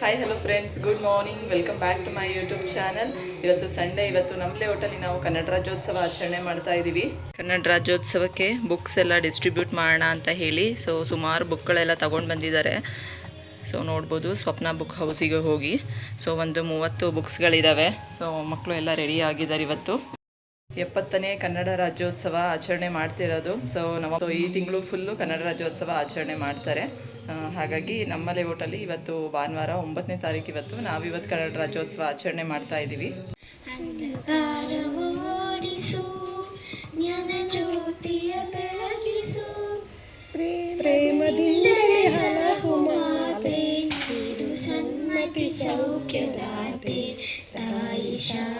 Hi hello friends good morning welcome back to my YouTube channel ಇವತ್ತು Sunday ಇವತ್ತು ನಮ್ಲೆ ಲೇಔಟಲ್ಲಿ ನಾವು ಕನ್ನಡ ರಾಜ್ಯೋತ್ಸವ ಆಚರಣೆ ಮಾಡ್ತಾ ಇದ್ದೀವಿ. ಕನ್ನಡ ರಾಜ್ಯೋತ್ಸವಕ್ಕೆ ಬುಕ್ಸ್ ಎಲ್ಲ ಡಿಸ್ಟ್ರಿಬ್ಯೂಟ್ ಮಾಡೋಣ ಅಂತ ಹೇಳಿ ಸೊ ಸುಮಾರು ಬುಕ್ಗಳೆಲ್ಲ ತಗೊಂಡು ಬಂದಿದ್ದಾರೆ. ಸೊ ನೋಡ್ಬೋದು, ಸ್ವಪ್ನ ಬುಕ್ ಹೌಸಿಗೆ ಹೋಗಿ. ಸೊ ಒಂದು ಮೂವತ್ತು ಬುಕ್ಸ್ಗಳಿದ್ದಾವೆ ಸೊ ಮಕ್ಕಳು ಎಲ್ಲ ರೆಡಿ ಆಗಿದ್ದಾರೆ ಇವತ್ತು. ಎಪ್ಪತ್ತನೇ ಕನ್ನಡ ರಾಜ್ಯೋತ್ಸವ ಆಚರಣೆ ಮಾಡ್ತಿರೋದು. ಸೊ ನಮ್ಮ ಈ ತಿಂಗಳು ಫುಲ್ಲು ಕನ್ನಡ ರಾಜ್ಯೋತ್ಸವ ಆಚರಣೆ ಮಾಡ್ತಾರೆ. ಹಾಗಾಗಿ ನಮ್ಮ ಲೇಔಟಲ್ಲಿ ಇವತ್ತು ಭಾನುವಾರ ಒಂಬತ್ತನೇ ತಾರೀಕು ಇವತ್ತು ನಾವು ಇವತ್ತು ಕನ್ನಡ ರಾಜ್ಯೋತ್ಸವ ಆಚರಣೆ ಮಾಡ್ತಾ ಇದ್ದೀವಿ ಸೌಖ್ಯದಾತೆ. ತಾಯಿ ಶಾರದೆ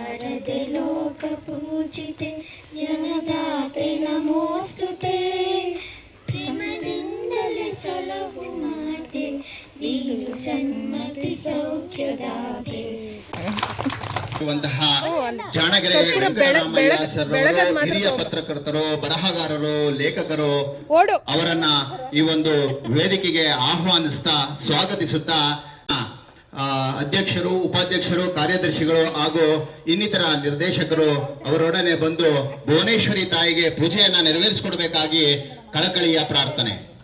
ಲೋಕ ಪೂಜಿತೆ ಜ್ಞಾನದಾತೆ ನಮೋಸ್ತುತೆ. ಪ್ರೇಮದಿಂದಲೇ ಸಲಹು ಮಾತೆ ನೀನು ಸನ್ಮತಿ ಸೌಖ್ಯದಾತೆ ಜಾಣಗೆರೆ ಹಿರಿಯ ಪತ್ರಕರ್ತರು ಬರಹಗಾರರು ಲೇಖಕರು ಅವರನ್ನ ಈ ಒಂದು ವೇದಿಕೆಗೆ ಆಹ್ವಾನಿಸ್ತಾ ಸ್ವಾಗತಿಸುತ್ತಾ ಅಧ್ಯಕ್ಷರು ಉಪಾಧ್ಯಕ್ಷರು ಕಾರ್ಯದರ್ಶಿಗಳು ಹಾಗೂ ಇನ್ನಿತರ ನಿರ್ದೇಶಕರು ಅವರೊಡನೆ ಬಂದು ಭುವನೇಶ್ವರಿ ತಾಯಿಗೆ ಪೂಜೆಯನ್ನ ನೆರವೇರಿಸಿಕೊಡ್ಬೇಕಾಗಿ ಕಳಕಳಿಯ ಪ್ರಾರ್ಥನೆ.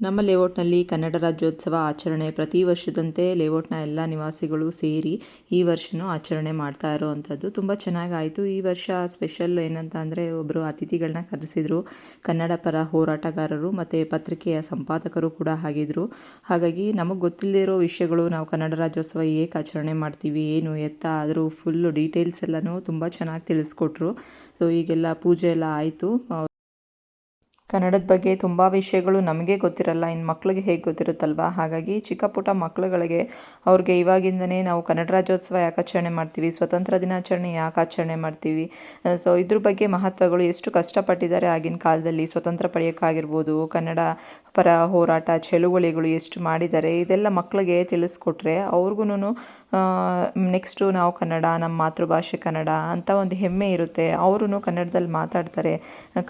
ನಮ್ಮ ಲೇಔಟ್ನಲ್ಲಿ ಕನ್ನಡ ರಾಜ್ಯೋತ್ಸವ ಆಚರಣೆ ಪ್ರತಿ ವರ್ಷದಂತೆ ಲೇಔಟ್ನ ಎಲ್ಲ ನಿವಾಸಿಗಳು ಸೇರಿ ಈ ವರ್ಷನೂ ಆಚರಣೆ ಮಾಡ್ತಾ ಇರೋವಂಥದ್ದು. ತುಂಬ ಚೆನ್ನಾಗಾಯಿತು ಈ ವರ್ಷ ಸ್ಪೆಷಲ್ ಏನಂತ ಅಂದರೆ ಒಬ್ಬರು ಅತಿಥಿಗಳನ್ನ ಕರೆಸಿದ್ರು. ಕನ್ನಡ ಪರ ಹೋರಾಟಗಾರರು ಮತ್ತು ಪತ್ರಿಕೆಯ ಸಂಪಾದಕರು ಕೂಡ ಆಗಿದ್ದರು ಹಾಗಾಗಿ ನಮಗೆ ಗೊತ್ತಿಲ್ಲದೇ ಇರೋ ವಿಷಯಗಳು ನಾವು ಕನ್ನಡ ರಾಜ್ಯೋತ್ಸವ ಏಕೆ ಆಚರಣೆ ಮಾಡ್ತೀವಿ, ಏನು ಎತ್ತ, ಆದರೂ ಫುಲ್ಲು ಡೀಟೇಲ್ಸ್ ಎಲ್ಲನೂ ತುಂಬ ಚೆನ್ನಾಗಿ ತಿಳಿಸ್ಕೊಟ್ರು. ಸೊ ಈಗೆಲ್ಲ ಪೂಜೆ ಎಲ್ಲ ಆಯಿತು. ಕನ್ನಡದ ಬಗ್ಗೆ ತುಂಬ ವಿಷಯಗಳು ನಮಗೆ ಗೊತ್ತಿರಲ್ಲ ಇನ್ನು ಮಕ್ಳಿಗೆ ಹೇಗೆ ಗೊತ್ತಿರುತ್ತಲ್ವ? ಹಾಗಾಗಿ ಚಿಕ್ಕ ಪುಟ್ಟ ಮಕ್ಳುಗಳಿಗೆ ಅವ್ರಿಗೆ ಇವಾಗಿಂದನೇ ನಾವು ಕನ್ನಡ ರಾಜ್ಯೋತ್ಸವ ಯಾಕೆ ಆಚರಣೆ ಮಾಡ್ತೀವಿ, ಸ್ವತಂತ್ರ ದಿನಾಚರಣೆ ಯಾಕೆ ಆಚರಣೆ ಮಾಡ್ತೀವಿ ಸೊ ಇದ್ರ ಬಗ್ಗೆ ಮಹತ್ವಗಳು ಎಷ್ಟು ಕಷ್ಟಪಟ್ಟಿದ್ದಾರೆ ಆಗಿನ ಕಾಲದಲ್ಲಿ, ಸ್ವತಂತ್ರ ಪಡೆಯೋಕ್ಕಾಗಿರ್ಬೋದು, ಕನ್ನಡ ಪರ ಹೋರಾಟ, ಚಳುವಳಿಗಳು ಎಷ್ಟು ಮಾಡಿದ್ದಾರೆ, ಇದೆಲ್ಲ ಮಕ್ಕಳಿಗೆ ತಿಳಿಸ್ಕೊಟ್ರೆ ಅವ್ರಿಗೂ ನೆಕ್ಸ್ಟು ನಾವು ಕನ್ನಡ, ನಮ್ಮ ಮಾತೃಭಾಷೆ ಕನ್ನಡ ಅಂತ ಒಂದು ಹೆಮ್ಮೆ ಇರುತ್ತೆ. ಅವರು ಕನ್ನಡದಲ್ಲಿ ಮಾತಾಡ್ತಾರೆ,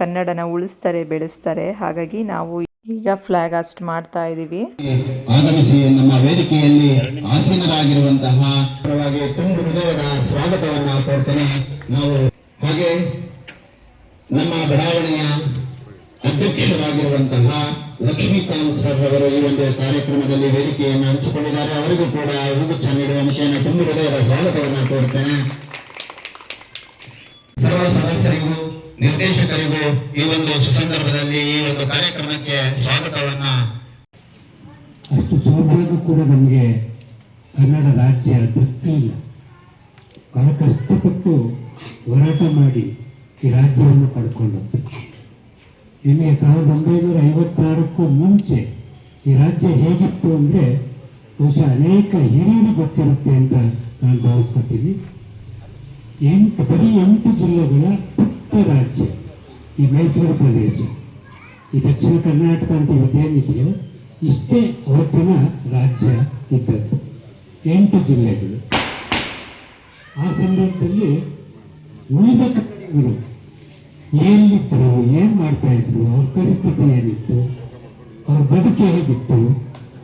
ಕನ್ನಡನ ಉಳಿಸ್ತಾರೆ, ಬೆಳೆಸ್ತಾರೆ. ಹಾಗಾಗಿ ನಾವು ಈಗ ಫ್ಲಾಗ್ ಅಸ್ಟ್ ಮಾಡ್ತಾ ಇದ್ದೀವಿ ಆಗಮಿಸಿ ನಮ್ಮ ವೇದಿಕೆಯಲ್ಲಿ ಆಸೀನರಾಗಿರುವಂತಹ ತುಂಬು ಹೃದಯದ ಸ್ವಾಗತವನ್ನ ಕೋರ್ತೇನೆ. ನಾವು ಹಾಗೆ ನಮ್ಮ ಬಡಾವಣೆಯ ಅಧ್ಯಕ್ಷರಾಗಿರುವಂತಹ ಲಕ್ಷ್ಮೀಕಾಂತ್ ಸರ್ ಅವರು ಈ ಒಂದು ಕಾರ್ಯಕ್ರಮದಲ್ಲಿ ವೇದಿಕೆಯನ್ನು ಹಂಚಿಕೊಂಡಿದ್ದಾರೆ. ಅವರಿಗೂ ಕೂಡ ಹೂಗುಚ್ಛ ನೀಡುವ ಮುಖೇನ ತುಂಬು ಹೃದಯದ ಸ್ವಾಗತವನ್ನು ಕೋರ್ತೇನೆ. ಸರ್ವ ನಿರ್ದೇಶಕರಿಗೂ ಈ ಒಂದು ಸುಸಂದರ್ಭದಲ್ಲಿ ಈ ಒಂದು ಕಾರ್ಯಕ್ರಮಕ್ಕೆ ಸ್ವಾಗತವನ್ನ ಅಷ್ಟು ಸೌಭಾಗ್ಯ ಕೂಡ ನಮಗೆ ಕನ್ನಡ ರಾಜ್ಯ ದಕ್ಕಲಿಲ್ಲ ಬಹಳ ಕಷ್ಟಪಟ್ಟು ಹೋರಾಟ ಮಾಡಿ ಈ ರಾಜ್ಯವನ್ನು ಪಡ್ಕೊಂಡದ್ದು ನಿಮಗೆ ಸಾವಿರದ ಒಂಬೈನೂರ ಐವತ್ತಾರಕ್ಕೂ ಮುಂಚೆ ಈ ರಾಜ್ಯ ಹೇಗಿತ್ತು ಅಂದರೆ ಬಹುಶಃ ಅನೇಕ ಹಿರಿಯರು ಗೊತ್ತಿರುತ್ತೆ ಅಂತ ನಾನು ಭಾವಿಸ್ಕೊತೀನಿ. ಎಂಟು, ಬರೀ ಎಂಟು ಜಿಲ್ಲೆಗಳ ಈ ಮೈಸೂರು ಪ್ರದೇಶ. ಈ ದಕ್ಷಿಣ ಕರ್ನಾಟಕ ಅಂತ ಇದೆಯೋ ಇಷ್ಟೇ ಅವತ್ತಿನ ರಾಜ್ಯ ಇದ್ದದ್ದು. ಎಂಟು ಜಿಲ್ಲೆಗಳು. ಆ ಸಂದರ್ಭದಲ್ಲಿ ಉಳಿದ ಕನ್ನಡಿಗರು ಎಲ್ಲಿದ್ದರು ಏನು ಮಾಡ್ತಾ ಇದ್ರು, ಅವ್ರ ಪರಿಸ್ಥಿತಿ ಏನಿತ್ತು, ಅವ್ರ ಬದುಕು ಹೇಗಿತ್ತು,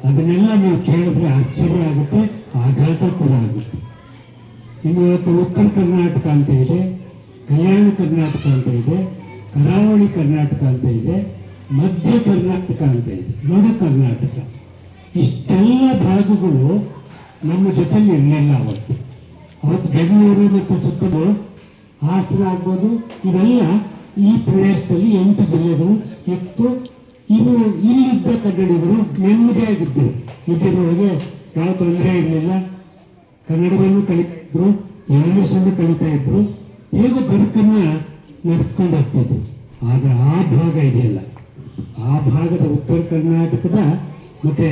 ಅದನ್ನೆಲ್ಲ ನೀವು ಕೇಳಿದ್ರೆ ಆಶ್ಚರ್ಯ ಆಗುತ್ತೆ, ಆಘಾತ ಕೂಡ ಆಗುತ್ತೆ. ಇನ್ನು ಇವತ್ತು ಉತ್ತರ ಕರ್ನಾಟಕ ಅಂತ ಇದೆ, ಕಲ್ಯಾಣ ಕರ್ನಾಟಕ ಅಂತ ಇದೆ ಕರಾವಳಿ ಕರ್ನಾಟಕ ಅಂತ ಇದೆ, ಮಧ್ಯ ಕರ್ನಾಟಕ ಅಂತ ಇದೆ ನಡು ಕರ್ನಾಟಕ. ಇಷ್ಟೆಲ್ಲ ಭಾಗಗಳು ನಮ್ಮ ಜೊತೆಲಿ ಇರಲಿಲ್ಲ ಅವತ್ತು. ಅವತ್ತು ಬೆಂಗಳೂರು ಮತ್ತು ಸುತ್ತಲೂ ಹಾಸನ ಆಗ್ಬೋದು, ಇವೆಲ್ಲ ಈ ಪ್ರದೇಶದಲ್ಲಿ ಎಂಟು ಜಿಲ್ಲೆಗಳು ಇತ್ತು. ಇವರು ಇಲ್ಲಿದ್ದ ಕನ್ನಡಿಗರು ನೆಮ್ಮದಿಯಾಗಿದ್ದರು ಇದ್ದಿರೋರಿಗೆ ಯಾವ ತೊಂದರೆ ಇರಲಿಲ್ಲ. ಕನ್ನಡವನ್ನು ಕಲಿತಾ ಇದ್ರು, ಇಂಗ್ಲಿಷನ್ನು ಕಲಿತಾ ಇದ್ರು. ಹೇಗೋ ಬದುಕನ್ನ ನಡೆಸ್ಕೊಂಡು ಹೋಗ್ತಿದ್ದೆ ಆದ್ರೆ ಆ ಭಾಗ ಇದೆಯಲ್ಲ. ಆ ಭಾಗದ ಉತ್ತರ ಕರ್ನಾಟಕದ ಮತ್ತೆ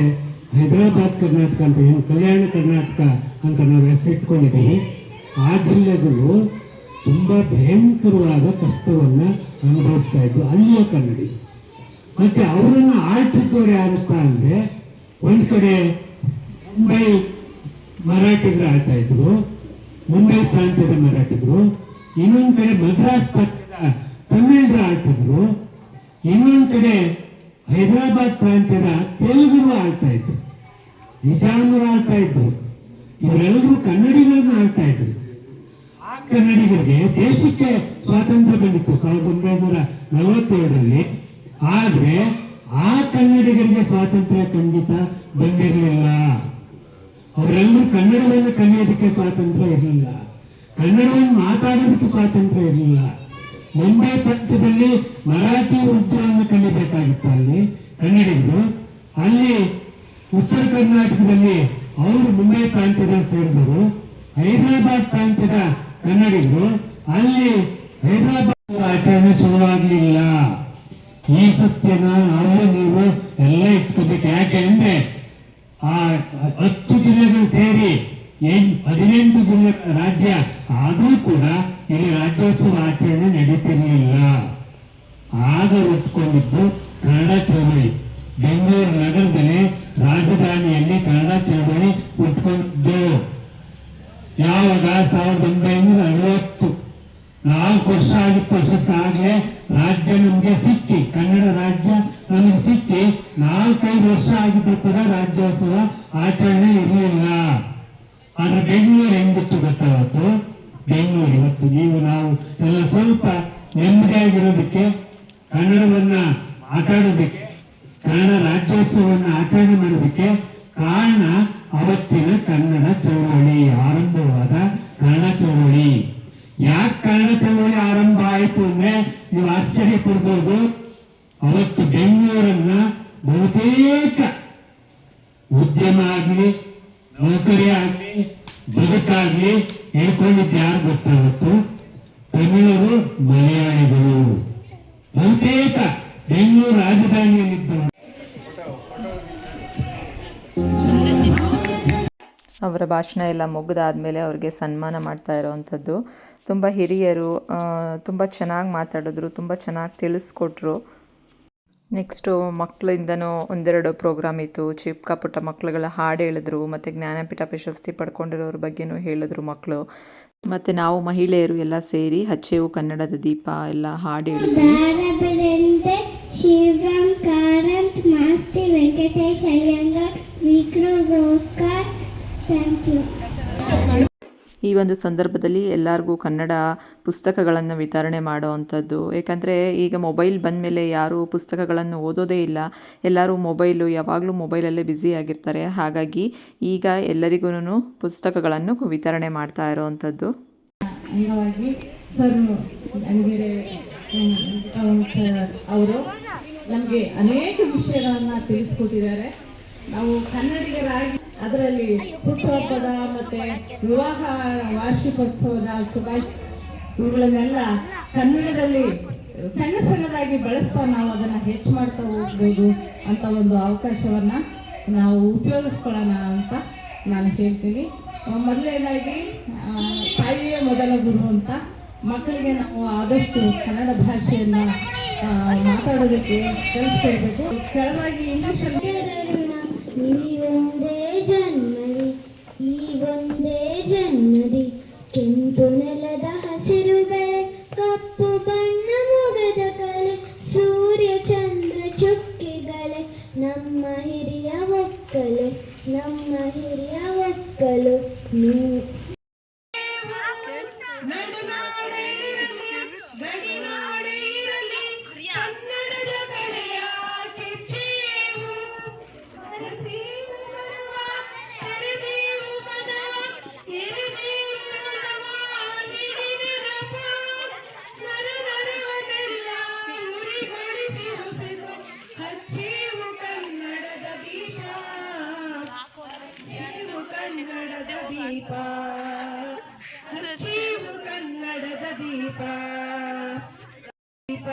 ಹೈದರಾಬಾದ್ ಕರ್ನಾಟಕ ಅಂತ ಏನು, ಕಲ್ಯಾಣ ಕರ್ನಾಟಕ ಅಂತ ನಾವು ಹೆಸರಿಟ್ಕೊಂಡಿದ್ದೀವಿ. ಆ ಜಿಲ್ಲೆಗಳು ತುಂಬಾ ಭಯಂಕರವಾದ ಕಷ್ಟವನ್ನು ಅನುಭವಿಸ್ತಾ ಇದ್ರು ಅಲ್ಲಿಯ ಕನ್ನಡಿ. ಮತ್ತೆ ಅವರನ್ನು ಆಳ್ತಿದ್ದವ್ರು ಯಾರಪ್ಪ ಅಂದ್ರೆ ಒಂದು ಕಡೆ ಮುಂಬೈ ಮರಾಠಿಗರು ಆಳ್ತಾ ಇದ್ರು, ಮುಂಬೈ ಪ್ರಾಂತ್ಯದ ಮರಾಠಿಗರು, ಇನ್ನೊಂದು ಕಡೆ ಮದ್ರಾಸ್ ಪ್ರಾಂತ್ಯದ ತಮಿಳರು ಆಡ್ತಿದ್ರು. ಇನ್ನೊಂದು ಕಡೆ ಹೈದರಾಬಾದ್ ಪ್ರಾಂತ್ಯದ ತೆಲುಗರು ಆಳ್ತಾ ಇದ್ರು. ನಿಜಾಮರು ಆಳ್ತಾ ಇದ್ರು. ಇವರೆಲ್ಲರೂ ಕನ್ನಡಿಗರನ್ನ ಆಳ್ತಾ ಇದ್ರು. ಆ ಕನ್ನಡಿಗರಿಗೆ ದೇಶಕ್ಕೆ ಸ್ವಾತಂತ್ರ್ಯ ಬಂದಿತ್ತು ಸಾವಿರದ ಒಂಬೈನೂರ ನಲವತ್ತೇಳರಲ್ಲಿ. ಆದ್ರೆ ಆ ಕನ್ನಡಿಗರಿಗೆ ಸ್ವಾತಂತ್ರ್ಯ ಖಂಡಿತ ಬಂದಿರಲಿಲ್ಲ. ಅವರೆಲ್ಲರೂ ಕನ್ನಡವನ್ನು ಕಲಿಯೋದಕ್ಕೆ ಸ್ವಾತಂತ್ರ್ಯ ಇರಲಿಲ್ಲ. ಕನ್ನಡವನ್ನು ಮಾತಾಡೋದಕ್ಕೆ ಸ್ವಾತಂತ್ರ್ಯ ಇರಲಿಲ್ಲ. ಮುಂಬೈ ಪ್ರಾಂತ್ಯದಲ್ಲಿ ಮರಾಠಿ ಉರ್ದುವನ್ನು ಕಲಿಬೇಕಾಗಿತ್ತು ಅಲ್ಲಿ, ಕನ್ನಡಿಗರು. ಅಲ್ಲಿ ಉತ್ತರ ಕರ್ನಾಟಕದಲ್ಲಿ ಅವರು ಮುಂಬೈ ಪ್ರಾಂತ್ಯದ ಸೇರಿದರು. ಹೈದರಾಬಾದ್ ಪ್ರಾಂತ್ಯದ ಕನ್ನಡಿಗರು. ಅಲ್ಲಿ ಹೈದರಾಬಾದ್ ಆಚರಣೆ ಶುರುವಾಗಲಿಲ್ಲ. ಈ ಸತ್ಯನ ನಾವು ನೀವು ಎಲ್ಲ ಇಟ್ಕೋಬೇಕು. ಯಾಕೆ ಅಂದ್ರೆ ಆ ಹತ್ತು ಜಿಲ್ಲೆಗಳು ಸೇರಿ ಹದಿನೆಂಟು ಜಿಲ್ಲೆ ರಾಜ್ಯ ಆದರೂ ಕೂಡ ಇಲ್ಲಿ ರಾಜ್ಯೋತ್ಸವ ಆಚರಣೆ ನಡೀತಿರ್ಲಿಲ್ಲ. ಆಗ ಒಪ್ಕೊಂಡಿದ್ದು ಕನ್ನಡ ಚಳವಳಿ. ಬೆಂಗಳೂರು ನಗರದಲ್ಲಿ ರಾಜಧಾನಿಯಲ್ಲಿ ಕನ್ನಡ ಚಳವಳಿ ಉಟ್ಕೊಂಡಿದ್ದು. ಯಾವಾಗ ಸಾವಿರದ ಒಂಬೈನೂರ ಐವತ್ತು ನಾಲ್ಕು ವರ್ಷ ಆಗಿತ್ತು ಅಷ್ಟೊತ್ತಾಗ್ಲೇ ರಾಜ್ಯ ನಮ್ಗೆ ಸಿಕ್ಕಿ, ಕನ್ನಡ ರಾಜ್ಯ ನಮಗೆ ಸಿಕ್ಕಿ ನಾಲ್ಕೈದು ವರ್ಷ ಆಗಿದ್ರು ಕೂಡ ರಾಜ್ಯೋತ್ಸವ ಆಚರಣೆ ಇರಲಿಲ್ಲ. ಆದ್ರೆ ಬೆಂಗಳೂರು ಹೆಂಗಿತ್ತು ಗೊತ್ತಾವತ್ತು ಬೆಂಗಳೂರು ಇವತ್ತು ನೀವು, ನಾವು ಎಲ್ಲ ಸ್ವಲ್ಪ ನೆಮ್ಮದಿಯಾಗಿರೋದಕ್ಕೆ ಕನ್ನಡವನ್ನ ಮಾತಾಡೋದಕ್ಕೆ, ಕನ್ನಡ ರಾಜ್ಯೋತ್ಸವವನ್ನು ಆಚರಣೆ ಮಾಡೋದಕ್ಕೆ ಕಾರಣ ಅವತ್ತಿನ ಕನ್ನಡ ಚಳವಳಿ, ಆರಂಭವಾದ ಕನ್ನಡ ಚಳವಳಿ. ಯಾಕೆ ಕನ್ನಡ ಚಳವಳಿ ಆರಂಭ ಆಯಿತು ಅಂದ್ರೆ ನೀವು ಆಶ್ಚರ್ಯ ಪಡ್ಬೋದು. ಅವತ್ತು ಬೆಂಗಳೂರನ್ನ ಬಹುತೇಕ ಉದ್ಯಮ ಆಗ್ಲಿ, ನೌಕರಿ ಆಗ್ಲಿ ಬದುಕಾಗ್ಲಿ ಹೇಳ್ಕೊಂಡಿದ್ದು ಯಾರು ಗೊತ್ತಾಗುತ್ತೆ ತಮಿಳರು, ಮಲಯಾಳಿಗಳು. ಬಹುತೇಕ ಬೆಂಗಳೂರು ರಾಜಧಾನಿಯಲ್ಲಿದ್ದರು ಅವರ ಭಾಷಣ ಎಲ್ಲ ಮುಗಿದಾದಮೇಲೆ ಅವ್ರಿಗೆ ಸನ್ಮಾನ ಮಾಡ್ತಾ ಇರೋವಂಥದ್ದು. ತುಂಬ ಹಿರಿಯರು ತುಂಬ ಚೆನ್ನಾಗಿ ಮಾತಾಡಿದ್ರು, ತುಂಬ ಚೆನ್ನಾಗಿ ತಿಳಿಸ್ಕೊಟ್ರು. ನೆಕ್ಸ್ಟು ಮಕ್ಕಳಿಂದನೂ ಒಂದೆರಡು ಪ್ರೋಗ್ರಾಮ್ ಇತ್ತು. ಚಿಕ್ಕ ಪುಟ್ಟ ಮಕ್ಕಳುಗಳ ಹಾಡು ಹೇಳಿದ್ರು, ಮತ್ತು ಜ್ಞಾನಪೀಠ ಪ್ರಶಸ್ತಿ ಪಡ್ಕೊಂಡಿರೋರ ಬಗ್ಗೆನೂ ಹೇಳಿದ್ರು ಮಕ್ಕಳು ಮತ್ತು ನಾವು ಮಹಿಳೆಯರು ಎಲ್ಲ ಸೇರಿ ಹಚ್ಚೆವು ಕನ್ನಡದ ದೀಪ, ಎಲ್ಲ ಹಾಡು ಹೇಳಿದ್ವಿ ಈ ಒಂದು ಸಂದರ್ಭದಲ್ಲಿ ಎಲ್ಲರಿಗೂ ಕನ್ನಡ ಪುಸ್ತಕಗಳನ್ನು ವಿತರಣೆ ಮಾಡೋವಂಥದ್ದು ಏಕೆಂದರೆ ಈಗ ಮೊಬೈಲ್ ಬಂದ ಮೇಲೆ ಯಾರೂ ಪುಸ್ತಕಗಳನ್ನು ಓದೋದೇ ಇಲ್ಲ. ಎಲ್ಲರೂ ಮೊಬೈಲು, ಯಾವಾಗಲೂ ಮೊಬೈಲಲ್ಲೇ ಬ್ಯುಸಿ ಆಗಿರ್ತಾರೆ. ಹಾಗಾಗಿ ಈಗ ಎಲ್ಲರಿಗೂ ಪುಸ್ತಕಗಳನ್ನು ವಿತರಣೆ ಮಾಡ್ತಾ ಇರೋವಂಥದ್ದು ಅವರು ನಮಗೆ ಅನೇಕ ವಿಷಯಗಳನ್ನು ತಿಳಿಸ್ಕೊಟ್ಟಿದ್ದಾರೆ. ನಾವು ಕನ್ನಡಿಗರಾಗಿ ಅದರಲ್ಲಿ ಹುಟ್ಟುಹಬ್ಬದ ಮತ್ತೆ ವಿವಾಹ ವಾರ್ಷಿಕೋತ್ಸವದ ಶುಭಾಶಯ ಇವುಗಳನ್ನೆಲ್ಲ ಕನ್ನಡದಲ್ಲಿ ಸಣ್ಣ ಸಣ್ಣದಾಗಿ ಬಳಸ್ತಾ ನಾವು ಅದನ್ನ ಹೆಚ್ಚು ಮಾಡ್ತಾ ಹೋಗ್ಬೋದು ಅಂತ ಒಂದು ಅವಕಾಶವನ್ನ ನಾವು ಉಪಯೋಗಿಸ್ಕೊಳ್ಳೋಣ ಅಂತ ನಾನು ಹೇಳ್ತೀನಿ. ಮೊದಲನೇದಾಗಿ ತಾಯಿಯೇ ಮೊದಲ ಗುರು ಅಂತ ಮಕ್ಕಳಿಗೆ ನಾವು ಆದಷ್ಟು ಕನ್ನಡ ಭಾಷೆಯನ್ನ ಮಾತಾಡೋದಕ್ಕೆ ಕಲಿಸ್ಕೊಡ್ಬೇಕು. ಕೆಳಗಾಗಿ ಇಂಗ್ಲಿಷಲ್ಲಿ ಒಂದೇ ಜನ್ಮದಿ ಕೆಂಪು ನೆಲದ ಹಸಿರು ದೀಪ. ಹಚ್ಚೇವು ಕನ್ನಡದ ದೀಪ. ದೀಪ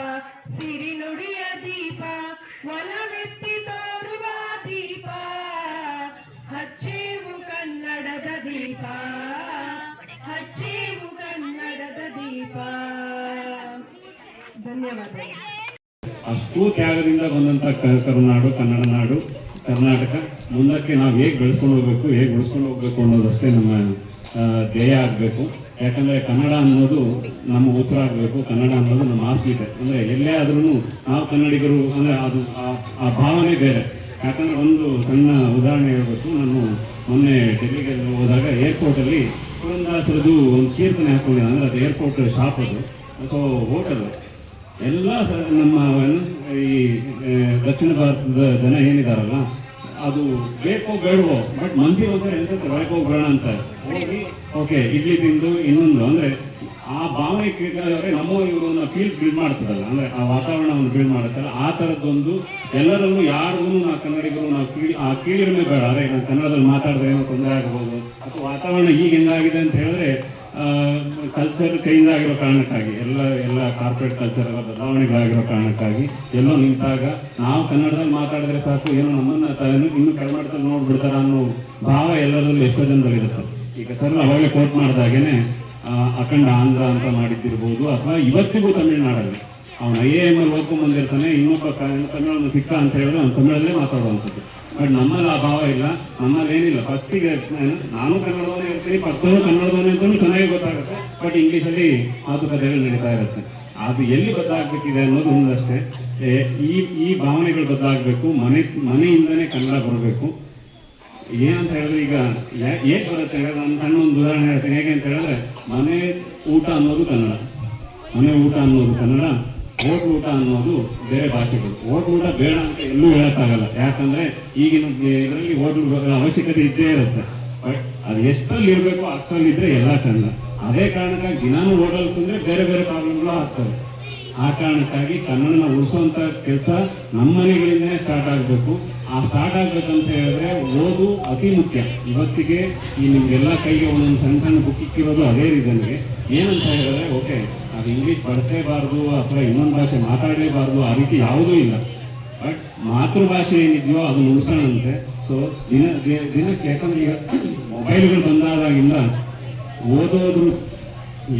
ಸಿರಿ ನುಡಿಯ ದೀಪ. ಒಲವೆತ್ತಿ ತೋರುವ ದೀಪ. ಹಚ್ಚೇವು ಕನ್ನಡದ ದೀಪ. ಹಚ್ಚೇವು ಕನ್ನಡದ ದೀಪ. ಧನ್ಯವಾದ ಅಷ್ಟು ತ್ಯಾಗದಿಂದ ಬಂದಂತ ಕರುನಾಡು ಕನ್ನಡ ನಾಡು. ಕರ್ನಾಟಕ. ಮುಂದಕ್ಕೆ ನಾವು ಹೇಗೆ ಬೆಳೆಸ್ಕೊಂಡು ಹೋಗ್ಬೇಕು, ಹೇಗೆ ಉಳಿಸ್ಕೊಂಡು ಹೋಗ್ಬೇಕು ಅನ್ನೋದಷ್ಟೇ ನಮ್ಮ ಧ್ಯೇಯ ಆಗಬೇಕು. ಯಾಕಂದರೆ ಕನ್ನಡ ಅನ್ನೋದು ನಮ್ಮ ಉಸಿರಾಗಬೇಕು ಕನ್ನಡ ಅನ್ನೋದು ನಮ್ಮ ಆಸ್ಮಿತೆ ಅಂದರೆ ಎಲ್ಲೇ ಆದ್ರೂ ನಾವು ಕನ್ನಡಿಗರು, ಅಂದರೆ ಅದು ಆ- ಆ ಭಾವನೆ ಬೇರೆ. ಯಾಕಂದರೆ ಒಂದು ಸಣ್ಣ ಉದಾಹರಣೆ ಹೇಳಬೇಕು. ನಾನು ಮೊನ್ನೆ ಡೆಲ್ಲಿಗೆ ಹೋದಾಗ ಏರ್ಪೋರ್ಟಲ್ಲಿ ಪುರಂದಾಸರದು ಒಂದು ಕೀರ್ತನೆ ಹಾಕೊಂಡಿದ್ದೆ. ಅಂದರೆ ಅದು ಏರ್ಪೋರ್ಟ್ ಶಾಪ್ ಅದು. ಸೊ ಹೋಟೆಲ್ ಎಲ್ಲ ನಮ್ಮ ಈ ದಕ್ಷಿಣ ಭಾರತದ ಜನ ಏನಿದಾರಲ್ಲ, ಅದು ಬೇಕೋ ಬೇಡವೋ, ಬಟ್ ಮನ್ಸಿಗೆ ಒಂದ್ಸರಿ ಅನ್ಸುತ್ತೆ ಒಳಗೆ ಹೋಗ್ಬೇಡ ಅಂತ. ಹೋಗಿ, ಓಕೆ, ಇಡ್ಲಿ ತಿಂದು ಇನ್ನೊಂದು, ಅಂದ್ರೆ ಆ ಭಾವನೆ ನಮ್ಮ ಇವರನ್ನ ಫೀಲ್ ಬಿಲ್ಡ್ ಮಾಡ್ತದಲ್ಲ, ಅಂದ್ರೆ ಆ ವಾತಾವರಣವನ್ನು ಬಿಲ್ಡ್ ಮಾಡುತ್ತಲ್ಲ, ಆ ಥರದ್ದೊಂದು ಎಲ್ಲರಲ್ಲೂ ಯಾರಿಗೂ ನಾ ಕನ್ನಡಿಗರು ನಾವು ಕೀಳಿ, ಆ ಕೀಳಿರಿಮೆ ಬೇಡ. ಅದೇ ನಾನು ಕನ್ನಡದಲ್ಲಿ ಮಾತಾಡಿದ್ರೆ ಏನೋ ತೊಂದರೆ ಆಗಬಹುದು ಅಥವಾ ವಾತಾವರಣ ಈಗ ಹೆಂಗಾಗಿದೆ ಅಂತ ಹೇಳಿದ್ರೆ ಕಲ್ಚರ್ ಚೇಂಜ್ ಆಗಿರೋ ಕಾರಣಕ್ಕಾಗಿ, ಎಲ್ಲ ಎಲ್ಲ ಕಾರ್ಪೊರೇಟ್ ಕಲ್ಚರ್ ಎಲ್ಲ ಬದಲಾವಣೆಗಳಾಗಿರೋ ಕಾರಣಕ್ಕಾಗಿ, ಎಲ್ಲೋ ನಿಂತಾಗ ನಾವು ಕನ್ನಡದಲ್ಲಿ ಮಾತಾಡಿದ್ರೆ ಸಾಕು, ಏನೋ ನಮ್ಮನ್ನ ಇನ್ನೂ ಕರ್ನಾಟಕದಲ್ಲಿ ನೋಡ್ಬಿಡ್ತಾರ ಅನ್ನೋ ಭಾವ ಎಲ್ಲರಲ್ಲೂ ಎಷ್ಟೋ ಜನದಲ್ಲಿ ಇರುತ್ತೆ ಈಗ ಸರ್ ಅವಾಗಲೇ ಕೋಟ್ ಮಾಡಿದಾಗೇನೆ ಅಖಂಡ ಆಂಧ್ರ ಅಂತ ಮಾಡಿದ್ದಿರ್ಬೋದು, ಅಥವಾ ಇವತ್ತಿಗೂ ತಮಿಳ್ನಾಡಲ್ಲಿ. ಅವನು ಐ ಎ ಎಂ ಎಲ್ ಹೋಗ್ಕೊಂಡ್ಬಂದಿರ್ತಾನೆ ಇನ್ನೊಬ್ಬ ಕನ್ನಡ ಸಿಕ್ಕ ಅಂತ ಹೇಳಿದ್ರೆ ಅವ್ನು ತಮಿಳಲ್ಲೇ ಮಾತಾಡುವಂಥದ್ದು. ಬಟ್ ನಮ್ಮಲ್ಲಿ ಆ ಭಾವ ಇಲ್ಲ. ನಮ್ಮಲ್ಲಿ ಏನಿಲ್ಲ. ಫಸ್ಟಿಗೆ ನಾನು ಕನ್ನಡದವನೇ ಇರ್ತೀನಿ ಪಕ್ಕದವರು ಕನ್ನಡದವನೇ ಅಂತಲೂ ಚೆನ್ನಾಗಿ ಗೊತ್ತಾಗುತ್ತೆ. ಬಟ್ ಇಂಗ್ಲೀಷಲ್ಲಿ ಮಾತುಕತೆಗಳು ನಡೀತಾ ಇರುತ್ತೆ. ಅದು ಎಲ್ಲಿ ಬದಲಾಗಬೇಕಿದೆ ಅನ್ನೋದು ಒಂದಷ್ಟೇ. ಈ ಈ ಭಾವನೆಗಳು ಬದಲಾಗಬೇಕು, ಮನೆ, ಮನೆಯಿಂದನೇ ಕನ್ನಡ ಬರಬೇಕು. ಏನಂತ ಹೇಳಿದ್ರೆ ಈಗ ಏನು ಬರುತ್ತೆ ನಾನು ಸಣ್ಣ ಒಂದು ಉದಾಹರಣೆ ಹೇಳ್ತೀನಿ. ಹೇಗೆ ಅಂತ ಹೇಳಿದ್ರೆ, ಮನೆ ಊಟ ಅನ್ನೋದು ಕನ್ನಡ. ಮನೆ ಊಟ ಅನ್ನೋದು ಕನ್ನಡ. ಹೋಟ್ಲು ಊಟ ಅನ್ನೋದು ಬೇರೆ ಭಾಷೆಗಳು. ಓಟ್ ಊಟ ಬೇಡ ಅಂತ ಎಲ್ಲೂ ಹೇಳಕ್ಕಾಗಲ್ಲ. ಯಾಕಂದ್ರೆ ಈಗಿನ, ಇದರಲ್ಲಿ ಹೋಟ್ಲು ಅವಶ್ಯಕತೆ ಇದ್ದೇ ಇರುತ್ತೆ. ಬಟ್ ಅದು ಎಷ್ಟರಲ್ಲಿ ಇರಬೇಕು ಅಷ್ಟರಲ್ಲಿ ಇದ್ರೆ ಎಲ್ಲ ಚಂದ. ಅದೇ ಕಾರಣಕ್ಕಾಗಿ ದಿನಾನು ಓಡಲ್ ತಂದ್ರೆ ಬೇರೆ ಬೇರೆ ಪ್ರಾಬ್ಲಮ್ಗಳು ಆಗ್ತವೆ. ಆ ಕಾರಣಕ್ಕಾಗಿ ಕನ್ನಡನ ಉಳಿಸುವಂತ ಕೆಲಸ ನಮ್ಮ ಮನೆಗಳಿಂದನೇ ಸ್ಟಾರ್ಟ್ ಆಗಬೇಕು. ಆ ಸ್ಟಾರ್ಟ್ ಆಗ್ಬೇಕಂತ ಹೇಳಿದ್ರೆ ಓದು ಅತಿ ಮುಖ್ಯ. ಇವತ್ತಿಗೆ ಈ ನಿಮ್ಗೆಲ್ಲ ಕೈಗೆ ಒಂದೊಂದು ಸಣ್ಣ ಸಣ್ಣ ಬುಕ್ ಇಕ್ಕಿರೋದು ಅದೇ ರೀಸನ್ಗೆ ಏನಂತ ಹೇಳಿದ್ರೆ ಓಕೆ ಅದು ಇಂಗ್ಲೀಷ್ ಬಳಸಲೇಬಾರ್ದು ಅಥವಾ ಇನ್ನೊಂದು ಭಾಷೆ ಮಾತಾಡಲೇಬಾರ್ದು, ಆ ರೀತಿ ಯಾವುದೂ ಇಲ್ಲ. ಬಟ್ ಮಾತೃಭಾಷೆ ಏನಿದೆಯೋ ಅದು ಉಳಿಸೋಣಂತೆ ಸೊ ದಿನ ದಿನಕ್ಕೆ, ಯಾಕಂದ್ರೆ ಈಗ ಮೊಬೈಲ್ಗಳು ಬಂದಾದಾಗಿಂದ ಓದೋದು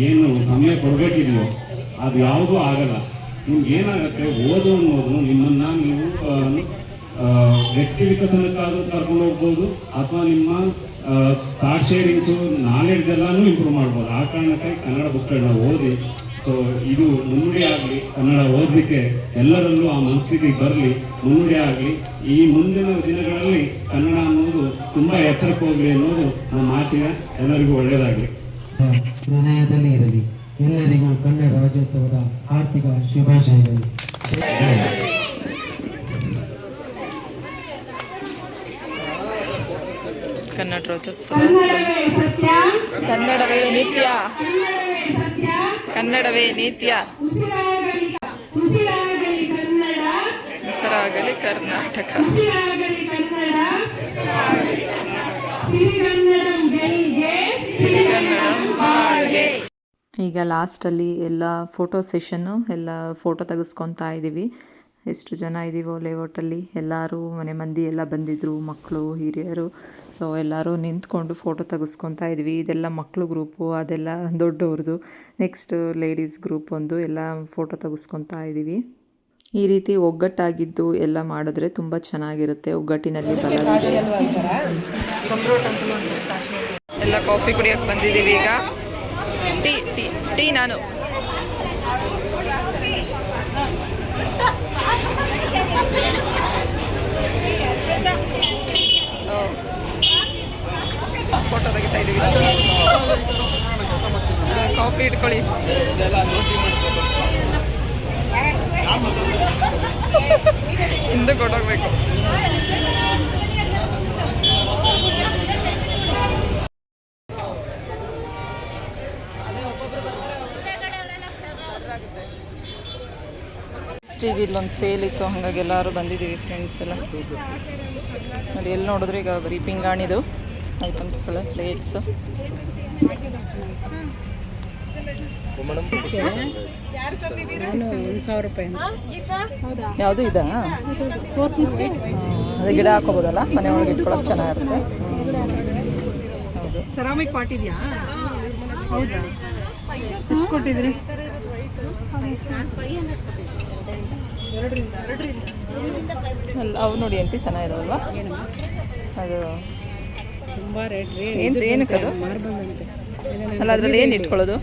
ಏನು ಸಮಯ ಕೊಡಬೇಕಿದೆಯೋ, ಅದು ಯಾವುದೂ ಆಗಲ್ಲ. ನಿಮ್ಗೆ ಏನಾಗುತ್ತೆ ಓದು ಅನ್ನೋದು ನಿಮ್ಮನ್ನ ನೀವು ವ್ಯಕ್ತಿ ವಿಕಸನಕ್ಕಾದ್ರೂ ಕರ್ಕೊಂಡು ಹೋಗ್ಬೋದು ಅಥವಾ ನಿಮ್ಮ ಥಾಟ್ ಶೇರಿಂಗ್ಸು ನಾಲೆಡ್ಜ್ ಎಲ್ಲಾನು ಇಂಪ್ರೂವ್ ಮಾಡ್ಬೋದು. ಆ ಕಾರಣಕ್ಕೆ ಕನ್ನಡ ಬುಕ್ಗಳನ್ನ ಓದಿ ಸೊ ಇದು ಮುನ್ನುಡಿ ಆಗಲಿ ಕನ್ನಡ ಓದಲಿಕ್ಕೆ ಎಲ್ಲರಲ್ಲೂ ಆ ಮನಸ್ಥಿತಿ ಬರಲಿ ಮುನ್ನುಡಿ ಆಗಲಿ ಈ ಮುಂದಿನ ದಿನಗಳಲ್ಲಿ ಕನ್ನಡ ಅನ್ನೋದು ತುಂಬ ಎತ್ತರಕ್ಕೆ ಹೋಗಲಿ ಅನ್ನೋದು ನಮ್ಮ ಆಶಯ ಎಲ್ಲರಿಗೂ ಒಳ್ಳೆಯದಾಗಲಿ. ಹೃದಯದಲ್ಲಿ ಇರಲಿ. ಎಲ್ಲರಿಗೂ ಕನ್ನಡ ರಾಜ್ಯೋತ್ಸವದ ಆರ್ಥಿಕ ಶುಭಾಶಯಗಳು. ಕನ್ನಡ ರಾಜ್ಯೋತ್ಸವ ಕನ್ನಡವೇ ನಿತ್ಯ. ಕನ್ನಡವೇ ನಿತ್ಯ. ಹೆಸರಾಗಲಿ ಕರ್ನಾಟಕ. ಈಗ ಲಾಸ್ಟಲ್ಲಿ ಎಲ್ಲ ಫೋಟೋ ಸೆಷನ್ನು ಎಲ್ಲ ಫೋಟೋ ತೆಗೆಸ್ಕೊತಾ ಇದ್ದೀವಿ ಎಷ್ಟು ಜನ ಇದ್ದೀವೋ ಲೇಔಟಲ್ಲಿ ಎಲ್ಲರೂ ಮನೆ ಮಂದಿ ಎಲ್ಲ ಬಂದಿದ್ದರು ಮಕ್ಕಳು ಹಿರಿಯರು. ಸೊ ಎಲ್ಲರೂ ನಿಂತ್ಕೊಂಡು ಫೋಟೋ ತೆಗೆಸ್ಕೊತಾ ಇದ್ವಿ. ಇದೆಲ್ಲ ಮಕ್ಕಳು ಗ್ರೂಪು ಅದೆಲ್ಲ ದೊಡ್ಡವ್ರದ್ದು. ನೆಕ್ಸ್ಟ್ ಲೇಡೀಸ್ ಗ್ರೂಪ್ ಒಂದು ಎಲ್ಲ ಫೋಟೋ ತೆಗೆಸ್ಕೊತಾ ಇದ್ದೀವಿ. ಈ ರೀತಿ ಒಗ್ಗಟ್ಟಾಗಿದ್ದು ಎಲ್ಲ ಮಾಡಿದ್ರೆ ತುಂಬ ಚೆನ್ನಾಗಿರುತ್ತೆ. ಒಗ್ಗಟ್ಟಿನಲ್ಲಿ ಬಲವಿದೆ ಎಲ್ಲ ಕಾಫಿ ಕುಡಿಯೋಕೆ ಬಂದಿದ್ದೀವಿ ಈಗ. ಟೀ ಟೀ ಟೀ ನಾನು. ತೆಗಿತಾ ಇದ್ದೀವಿ. ಕಾಫಿ ಇಟ್ಕೊಳ್ಳಿ. ಹಿಂದೆ ಕೊಟ್ಟೋಗ್ಬೇಕು. ಈಗ ಇಲ್ಲೊಂದು ಸೇಲ್ ಇತ್ತು, ಹಾಗಾಗಿ ಎಲ್ಲರೂ ಬಂದಿದ್ದೀವಿ ಫ್ರೆಂಡ್ಸ್ ಎಲ್ಲ. ನೋಡಿ ಎಲ್ಲಿ ನೋಡಿದ್ರೆ? ಈಗ ಬರೀ ಪಿಂಗಾಣಿದು. ಐಟಮ್ಸ್ಗಳು ಪ್ಲೇಟ್ಸು ಯಾವುದು ಇದಾ? ಅದೇ ಗಿಡ ಹಾಕೋಬೋದಲ್ಲ ಮನೆ ಒಳಗೆ ಇಟ್ಕೊಳಕ್ಕೆ ಚೆನ್ನಾಗಿರುತ್ತೆ. ಹೌದು ಸೆರಾಮಿಕ್ ಪಾಟ್ ಇದೆಯಾ? ಹೌದಾ? ಎಷ್ಟು ಕೊಟ್ಟಿದ್ರಿ? ಅಲ್ಲ ಅವು ನೋಡಿ ಎಂಟಿ ಚೆನ್ನಾಗಿರೋಲ್ವಾ ಅದು ತುಂಬ ರೇಟ್ ಏನು ಏನಕ್ಕೆ ಅದು ಮಾರ್ಬಂದಂತೆ ಅಲ್ಲ ಅದ್ರಲ್ಲಿ ಏನು ಇಟ್ಕೊಳ್ಳೋದು?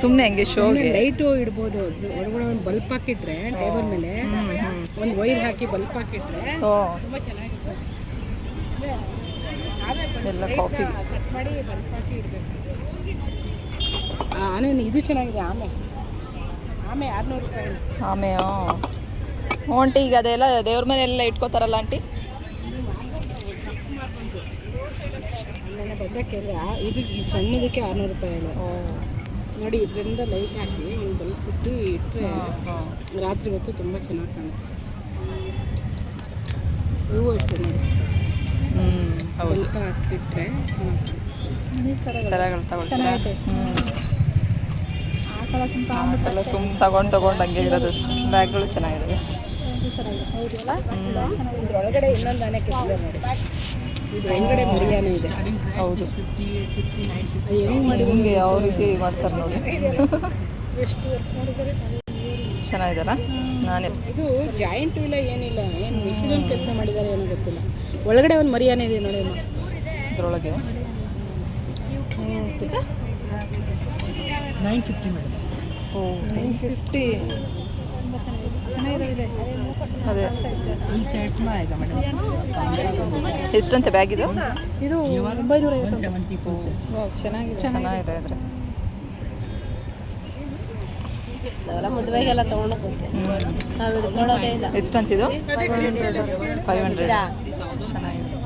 ಸುಮ್ಮನೆ ಹಂಗೆ ಶೋಗೆ ಲೈಟು ಇಡ್ಬೋದು. ಒಳಗಡೆ ಒಂದು ಬಲ್ಪ್ ಹಾಕಿಟ್ರೆ ಟೇಬಲ್ ಮೇಲೆ ಒಂದು ವೈರ್ ಹಾಕಿ ಬಲ್ಪ್ ಹಾಕಿಟ್ರೆ ತುಂಬ ಚೆನ್ನಾಗಿರುತ್ತೆ. ಎಲ್ಲ light coffee. ಮಾಡಿ ಬಲ್ಪ್ ಹಾಕಿ ಇಡಬೇಕು. ಆನೆ ಇದು ಚೆನ್ನಾಗಿದೆ ಆಮೆ. ಆಮೆ ಆರ್ನೂರು ರೂಪಾಯಿ. ಆಮೆ ಹ್ಞೂ ಆಂಟಿ ಈಗ ಅದೆಲ್ಲ ದೇವ್ರ ಮನೆ ಎಲ್ಲ ಇಟ್ಕೋತಾರಲ್ಲ ಆಂಟಿ? ನಾನು ಇದು ಈ ಸಣ್ಣದಕ್ಕೆ ಆರುನೂರು ರೂಪಾಯಿ ಇದೆ ಓ. ನೋಡಿ ಇದರಿಂದ ಲೈಟ್ ಹಾಕಿ ಒಂದು ಬಲ್ಪ್ ಇಟ್ಟು ಇಟ್ಟರೆ ರಾತ್ರಿ ಹೊತ್ತು ತುಂಬ ಚೆನ್ನಾಗಿ ಕಾಣುತ್ತೆ. ಹೂವು ಇಟ್ಟು ನೋಡಿ. ಬಲ್ಪ್ ಹಾಕಿಟ್ರೆ ಸರಗಳು ಆ ಚೆನ್ನಾಗೈತೆ. ಹ್ಞೂ ಎಲ್ಲ ಸುಮ್ ತಗೊಂಡು ತಗೊಂಡು ಹಂಗೆ ಇರೋದು. ಬ್ಯಾಗ್ಗಳು ಚೆನ್ನಾಗಿದ್ದಾವೆ ಹೌದಲ್ಲ ಇದ್ರೊಳಗಡೆ ಇನ್ನೊಂದು ಆನೆ ಕೆತ್ತಿದೆ ನೋಡಿ. ಇದು ಒಳಗಡೆ ಮರಿಯಾನೆ ಇದೆ. ಹೌದು. ಅದು ಹೆಂಗ್ ಮಾಡಿ ನಿಮಗೆ ಯಾವ ರೀತಿ ಮಾಡ್ತಾರೆ ನೋಡಿ. ಎಷ್ಟು ಚೆನ್ನಾಗಿದಲ್ಲ ನಾನೇ. ಇದು ಜಾಯಿಂಟ್ ಇಲ್ಲ ಏನಿಲ್ಲ. ಏನು ಮಿಷಿನಲ್ಲಿ ಕೆಲಸ ಮಾಡಿದ್ದಾರೆ ಏನೋ ಗೊತ್ತಿಲ್ಲ. ಒಳಗಡೆ ಒಂದು ಮರಿಯಾನೆ ಇದೆ ನೋಡಿ. ಇದ್ರೊಳಗೆ? ಓ ಫಿಫ್ಟಿ ಅದೇ. ಎಷ್ಟಂತೆ ಬ್ಯಾಗ್ ಇದು? ಇದು ಒಂಬೈನೂರ ಚೆನ್ನಾಗಿದೆ. ಚೆನ್ನಾಗಿದೆ ಇದ್ರೆ ನಾವೆಲ್ಲ ಮದುವೆಗೆಲ್ಲ ತೊಗೊಂಡು ನಾವು ಹಿಡ್ಕೊಳ್ಳೋದೇ ಇಲ್ಲ. ಎಷ್ಟಂತಿದು ಫೈವ್ ಹಂಡ್ರೆಡ್. ಚೆನ್ನಾಗಿದೆ.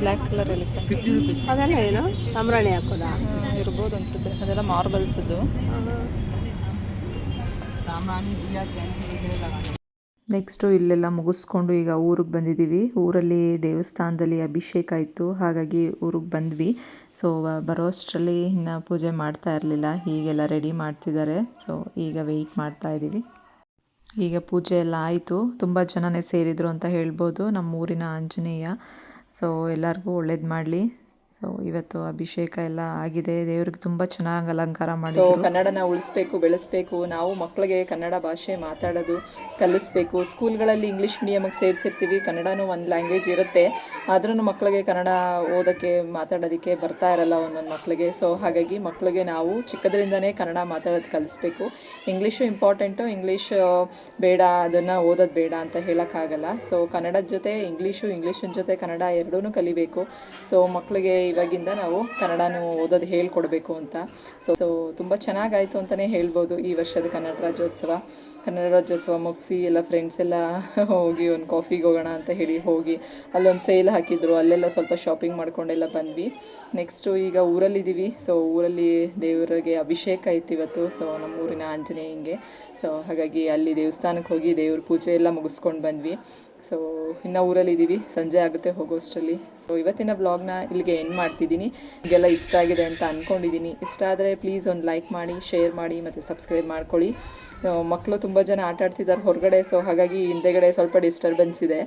ಬ್ಲ್ಯಾಕ್ ಕಲರ್ ಎಲಿಫೆಂಟ್ ಅದೆಲ್ಲ ಏನು? ಸಾಂಬ್ರಾಣಿ ಹಾಕೋದಾ? ಇರ್ಬೋದು ಅನ್ಸುತ್ತೆ ಅದೆಲ್ಲ ಮಾರ್ಬಲ್ಸದ್ದು ನೆಕ್ಸ್ಟು ಇಲ್ಲೆಲ್ಲ ಮುಗಿಸ್ಕೊಂಡು ಈಗ ಊರಿಗೆ ಬಂದಿದ್ದೀವಿ. ಊರಲ್ಲಿ ದೇವಸ್ಥಾನದಲ್ಲಿ ಅಭಿಷೇಕ ಇತ್ತು ಹಾಗಾಗಿ ಊರಿಗೆ ಬಂದ್ವಿ. ಸೊ ಬರೋ ಅಷ್ಟರಲ್ಲಿ ಇನ್ನು ಪೂಜೆ ಮಾಡ್ತಾ ಇರಲಿಲ್ಲ. ಹೀಗೆಲ್ಲ ರೆಡಿ ಮಾಡ್ತಿದ್ದಾರೆ. ಸೊ ಈಗ ವೆಯ್ಟ್ ಮಾಡ್ತಾ ಇದ್ದೀವಿ ಈಗ ಪೂಜೆ ಎಲ್ಲ ಆಯಿತು. ತುಂಬ ಜನನೇ ಸೇರಿದರು ಅಂತ ಹೇಳ್ಬೋದು. ನಮ್ಮ ಊರಿನ ಆಂಜನೇಯ. ಸೊ ಎಲ್ಲರಿಗೂ ಒಳ್ಳೇದು ಮಾಡಲಿ. ಸೊ ಇವತ್ತು ಅಭಿಷೇಕ ಎಲ್ಲ ಆಗಿದೆ. ದೇವ್ರಿಗೆ ತುಂಬಾ ಚೆನ್ನಾಗಿ ಅಲಂಕಾರ ಮಾಡಿ ಸೊ ಕನ್ನಡನ ಉಳಿಸ್ಬೇಕು ಬೆಳೆಸ್ಬೇಕು. ನಾವು ಮಕ್ಕಳಿಗೆ ಕನ್ನಡ ಭಾಷೆ ಮಾತಾಡೋದು ಕಲಿಸ್ಬೇಕು. ಸ್ಕೂಲ್ಗಳಲ್ಲಿ ಇಂಗ್ಲೀಷ್ ಮೀಡಿಯಮಿಗೆ ಸೇರಿಸಿರ್ತೀವಿ. ಕನ್ನಡನೂ ಒಂದು ಲ್ಯಾಂಗ್ವೇಜ್ ಇರುತ್ತೆ. ಆದ್ರೂ ಮಕ್ಕಳಿಗೆ ಕನ್ನಡ ಓದಕ್ಕೆ ಮಾತಾಡೋದಕ್ಕೆ ಬರ್ತಾ ಇರಲ್ಲ ಒಂದೊಂದು ಮಕ್ಕಳಿಗೆ ಸೊ ಹಾಗಾಗಿ ಮಕ್ಕಳಿಗೆ ನಾವು ಚಿಕ್ಕದ್ರಿಂದನೇ ಕನ್ನಡ ಮಾತಾಡೋದು ಕಲಿಸ್ಬೇಕು. ಇಂಗ್ಲೀಷು ಇಂಪಾರ್ಟೆಂಟು ಇಂಗ್ಲೀಷ್ ಬೇಡ ಅದನ್ನು ಓದೋದು ಬೇಡ ಅಂತ ಹೇಳೋಕ್ಕಾಗಲ್ಲ. ಸೊ ಕನ್ನಡದ ಜೊತೆ ಇಂಗ್ಲೀಷು ಇಂಗ್ಲೀಷಿನ ಜೊತೆ ಕನ್ನಡ ಎರಡೂ ಕಲಿಬೇಕು. ಸೊ ಮಕ್ಕಳಿಗೆ ಇವಾಗಿಂದ ನಾವು ಕನ್ನಡನೂ ಓದೋದು ಹೇಳ್ಕೊಡ್ಬೇಕು ಅಂತ. ಸೊ ಸೊ ತುಂಬ ಚೆನ್ನಾಗಾಯಿತು ಅಂತಲೇ ಹೇಳ್ಬೋದು ಈ ವರ್ಷದ ಕನ್ನಡ ರಾಜ್ಯೋತ್ಸವ. ಕನ್ನಡ ರಾಜ್ಯೋತ್ಸವ ಮುಗಿಸಿ ಎಲ್ಲ ಫ್ರೆಂಡ್ಸ್ ಎಲ್ಲ ಹೋಗಿ ಒಂದು ಕಾಫಿಗೆ ಹೋಗೋಣ ಅಂತ ಹೇಳಿ ಹೋಗಿ ಅಲ್ಲೊಂದು ಸೇಲ್ ಹಾಕಿದ್ರು. ಅಲ್ಲೆಲ್ಲ ಸ್ವಲ್ಪ ಶಾಪಿಂಗ್ ಮಾಡ್ಕೊಂಡೆಲ್ಲ ಬಂದ್ವಿ. ನೆಕ್ಸ್ಟು ಈಗ ಊರಲ್ಲಿದ್ದೀವಿ. ಸೊ ಊರಲ್ಲಿ ದೇವರಿಗೆ ಅಭಿಷೇಕ ಇತ್ತು ಇವತ್ತು. ಸೊ ನಮ್ಮ ಊರಿನ ಆಂಜನೇಯಂಗೆ. ಸೊ ಹಾಗಾಗಿ ಅಲ್ಲಿ ದೇವಸ್ಥಾನಕ್ಕೆ ಹೋಗಿ ದೇವ್ರ ಪೂಜೆ ಎಲ್ಲ ಮುಗಿಸ್ಕೊಂಡು ಬಂದ್ವಿ. ಸೊ ಇನ್ನು ಊರಲ್ಲಿದ್ದೀವಿ ಸಂಜೆ ಆಗುತ್ತೆ ಹೋಗೋಷ್ಟರಲ್ಲಿ. ಸೊ ಇವತ್ತಿನ ಬ್ಲಾಗ್ನ ಇಲ್ಲಿಗೆ ಎಂಡ್ ಮಾಡ್ತಿದ್ದೀನಿ. ನಿಮಗೆಲ್ಲ ಇಷ್ಟ ಆಗಿದೆ ಅಂತ ಅಂದ್ಕೊಂಡಿದ್ದೀನಿ ಇಷ್ಟ ಆದರೆ ಪ್ಲೀಸ್ ಒಂದು ಲೈಕ್ ಮಾಡಿ ಶೇರ್ ಮಾಡಿ ಮತ್ತು ಸಬ್ಸ್ಕ್ರೈಬ್ ಮಾಡ್ಕೊಳ್ಳಿ. ಮಕ್ಕಳು ತುಂಬ ಜನ ಆಟ ಆಡ್ತಿದ್ದಾರೆ ಹೊರಗಡೆ. ಸೊ ಹಾಗಾಗಿ ಹಿಂದೆಗಡೆ ಸ್ವಲ್ಪ ಡಿಸ್ಟರ್ಬೆನ್ಸ್ ಇದೆ.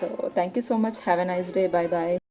So thank you so much have a nice day bye bye